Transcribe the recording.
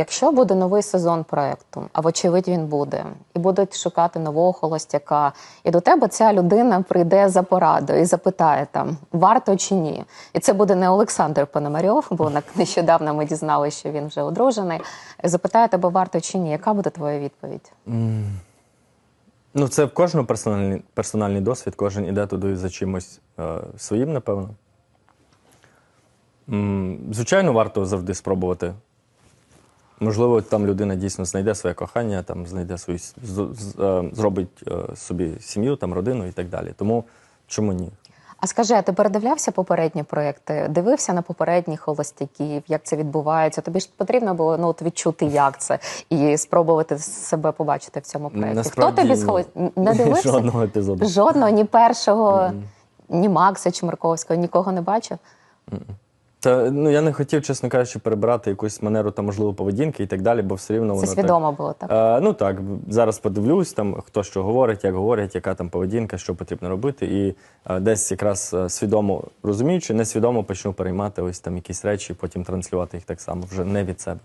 Якщо буде новий сезон проекту, а вочевидь він буде, і будуть шукати нового холостяка, і до тебе ця людина прийде за порадою і запитає там, варто чи ні. І це буде не Олександр Пономарьов, бо нещодавно ми дізналися, що він вже одружений. Запитає тебе, варто чи ні. Яка буде твоя відповідь? Ну, це в кожного персональний, персональний досвід, кожен іде туди за чимось е, своїм, напевно. М, Звичайно, варто завжди спробувати. Можливо, там людина дійсно знайде своє кохання, там знайде свою е, зробить е, собі сім'ю, там родину і так далі. Тому чому ні? А скажи, а ти передивлявся попередні проекти? Дивився на попередніх холостяків, як це відбувається? Тобі ж потрібно було ну от відчути, як це, і спробувати себе побачити в цьому проекті. Насправді, Хто тобі схо... не дивився? Жодного епізоду. Жодного, ні першого, ні Макса Чмирковського, нікого не бачив. Та ну я не хотів, чесно кажучи, перебирати якусь манеру та можливо поведінки і так далі, бо все рівно Це свідомо свідомо було так. так. Е, ну так, зараз подивлюсь, там хто що говорить, як говорять, яка там поведінка, що потрібно робити, і е, десь якраз е, свідомо розуміючи, несвідомо почну переймати ось там якісь речі, потім транслювати їх так само вже не від себе.